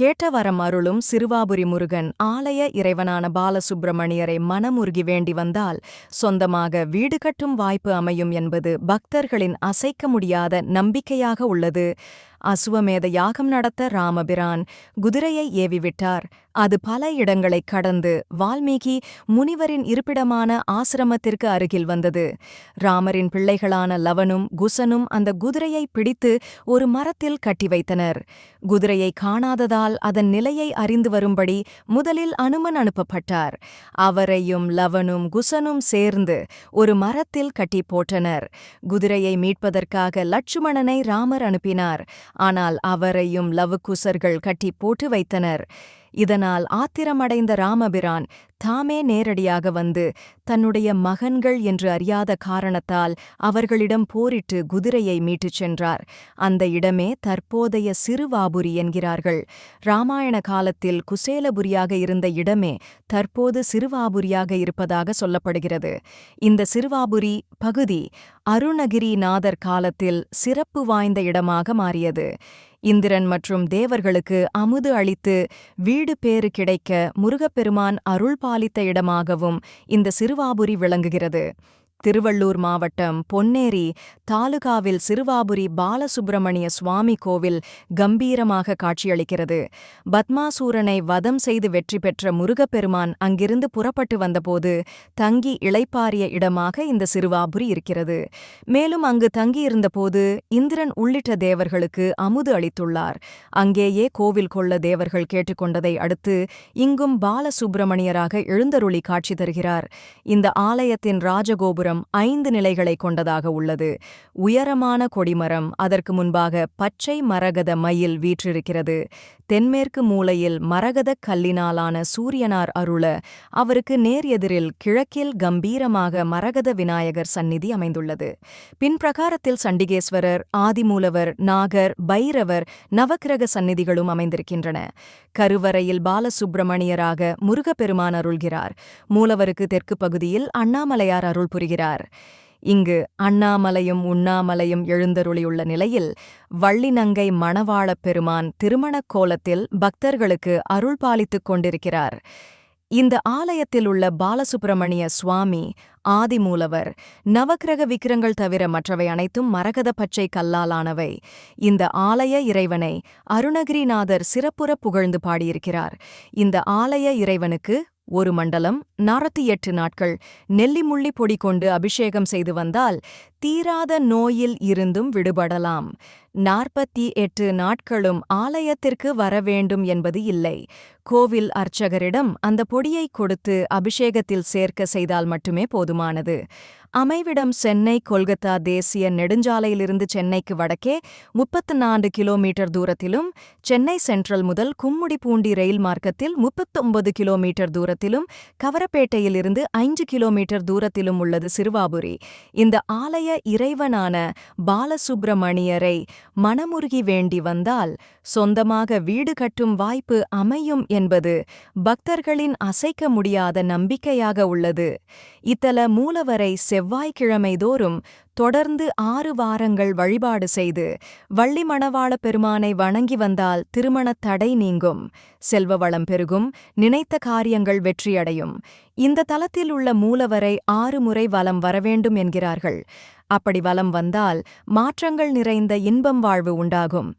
கேட்ட வரம் அருளும் சிறுவாபுரி முருகன் ஆலய இறைவனான பாலசுப்பிரமணியரை மனமுருகி வேண்டி வந்தால் சொந்தமாக வீடு கட்டும் வாய்ப்பு அமையும் என்பது பக்தர்களின் அசைக்க முடியாத நம்பிக்கையாக உள்ளது. அசுவமேத யாகம் நடத்த ராமபிரான் குதிரையை ஏவிவிட்டார். அது பல இடங்களைக் கடந்து வால்மீகி முனிவரின் இருப்பிடமான ஆசிரமத்திற்கு அருகில் வந்தது. ராமரின் பிள்ளைகளான லவனும் குசனும் அந்த குதிரையை பிடித்து ஒரு மரத்தில் கட்டி வைத்தனர். குதிரையை காணாததால் அதன் நிலையை அறிந்து வரும்படி முதலில் அனுமன் அனுப்பப்பட்டார். அவரையும் லவனும் குசனும் சேர்ந்து ஒரு மரத்தில் கட்டி போட்டனர் குதிரையை மீட்பதற்காக லட்சுமணனை ராமர் அனுப்பினார். ஆனால் அவரையும் லவுக்குசர்கள் கட்டி போட்டு வைத்தனர். இதனால் ஆத்திரமடைந்த ராமபிரான் தாமே நேரடியாக வந்து தன்னுடைய மகன்கள் என்று அறியாத காரணத்தால் அவர்களிடம் போரிட்டு குதிரையை மீட்டுச் சென்றார். அந்த இடமே தற்போதைய சிறுவாபுரி என்கிறார்கள். ராமாயண காலத்தில் குசேலபுரியாக இருந்த இடமே தற்போது சிறுவாபுரியாக இருப்பதாக சொல்லப்படுகிறது. இந்த சிறுவாபுரி பகுதி அருணகிரிநாதர் காலத்தில் சிறப்பு வாய்ந்த இடமாக மாறியது. இந்திரன் மற்றும் தேவர்களுக்கு அமுது அளித்து வீடு பேறு கிடைக்க முருகப்பெருமான் அருள் பாலித்த இடமாகவும் இந்த சிறுவாபுரி விளங்குகிறது. திருவள்ளூர் மாவட்டம் பொன்னேரி தாலுகாவில் சிறுவாபுரி பாலசுப்பிரமணிய சுவாமி கோவில் கம்பீரமாக காட்சியளிக்கிறது. பத்மாசூரனை வதம் செய்து வெற்றி பெற்ற முருகப்பெருமான் அங்கிருந்து புறப்பட்டு வந்தபோது தங்கி இளைப்பாரிய இடமாக இந்த சிறுவாபுரி இருக்கிறது. மேலும் அங்கு தங்கியிருந்தபோது இந்திரன் உள்ளிட்ட தேவர்களுக்கு அமுது அளித்துள்ளார். அங்கேயே கோவில் கொள்ள தேவர்கள் கேட்டுக்கொண்டதை அடுத்து இங்கும் பாலசுப்பிரமணியராக எழுந்தருளி காட்சி தருகிறார். இந்த ஆலயத்தின் ராஜகோபுரம் ஐந்து நிலைகளை கொண்டதாக உள்ளது. உயரமான கொடிமரம் அதற்கு முன்பாக பச்சை மரகத மயில் வீற்றிருக்கிறது. தென்மேற்கு மூலையில் மரகதக் கல்லினாலான சூரியனார் அருள அவருக்கு நேர் எதிரில் கிழக்கில் கம்பீரமாக மரகத விநாயகர் சந்நிதி அமைந்துள்ளது. பின்பிரகாரத்தில் சண்டிகேஸ்வரர் ஆதிமூலவர் நாகர் பைரவர் நவக்கிரக சந்நிதிகளும் அமைந்திருக்கின்றன. கருவறையில் பாலசுப்பிரமணியராக முருகப்பெருமான் அருள்கிறார். மூலவருக்கு தெற்கு பகுதியில் அண்ணாமலையார் அருள் புரிகிறார். இங்கு அண்ணாமலையும் உண்ணாமலையும் எழுந்தருளியுள்ள நிலையில் வள்ளிநங்கை மணவாளப் பெருமான் திருமணக் கோலத்தில் பக்தர்களுக்கு அருள் பாலித்துக் கொண்டிருக்கிறார். இந்த ஆலயத்தில் உள்ள பாலசுப்பிரமணிய சுவாமி ஆதிமூலவர் நவக்கிரக விக்கிரங்கள் தவிர மற்றவை அனைத்தும் மரகத பச்சை கல்லாலானவை. இந்த ஆலய இறைவனை அருணகிரிநாதர் சிறப்புற புகழ்ந்து பாடியிருக்கிறார். இந்த ஆலய இறைவனுக்கு ஒரு மண்டலம் நாற்பத்தி எட்டு நாட்கள் நெல்லிமுள்ளி பொடி கொண்டு அபிஷேகம் செய்து வந்தால் தீராத நோயில் இருந்தும் விடுபடலாம். நாற்பத்தி எட்டு நாட்களும் ஆலயத்திற்கு வரவேண்டும் என்பது இல்லை. கோவில் அர்ச்சகரிடம் அந்த பொடியை கொடுத்து அபிஷேகத்தில் சேர்க்க செய்தால் மட்டுமே போதுமானது. அமைவிடம் சென்னை கொல்கத்தா தேசிய நெடுஞ்சாலையிலிருந்து சென்னைக்கு வடக்கே முப்பத்து நான்கு கிலோமீட்டர் தூரத்திலும் சென்னை சென்ட்ரல் முதல் கும்முடிப்பூண்டி ரயில் மார்க்கத்தில் முப்பத்தொன்பது கிலோமீட்டர் தூரத்திலும் கவரப்பேட்டையிலிருந்து ஐந்து கிலோமீட்டர் தூரத்திலும் உள்ளது சிறுவாபுரி. இந்த ஆலய இறைவனான பாலசுப்பிரமணியரை மனமுருகி வேண்டி வந்தால் சொந்தமாக வீடு கட்டும் வாய்ப்பு அமையும் என்பது பக்தர்களின் அசைக்க முடியாத நம்பிக்கையாக உள்ளது. இத்தல மூலவரை செவ்வாய்க்கிழமைதோறும் தொடர்ந்து ஆறு வாரங்கள் வழிபாடு செய்து வள்ளி மணவாள பெருமானை வணங்கி வந்தால் திருமணத் தடை நீங்கும். செல்வ வளம் பெருகும் நினைத்த காரியங்கள் வெற்றியடையும். இந்த தலத்தில் உள்ள மூலவரை ஆறு முறை வலம் வரவேண்டும் என்கிறார்கள். அப்படி வலம் வந்தால் மாற்றங்கள் நிறைந்த இன்பம் வாழ்வு உண்டாகும்.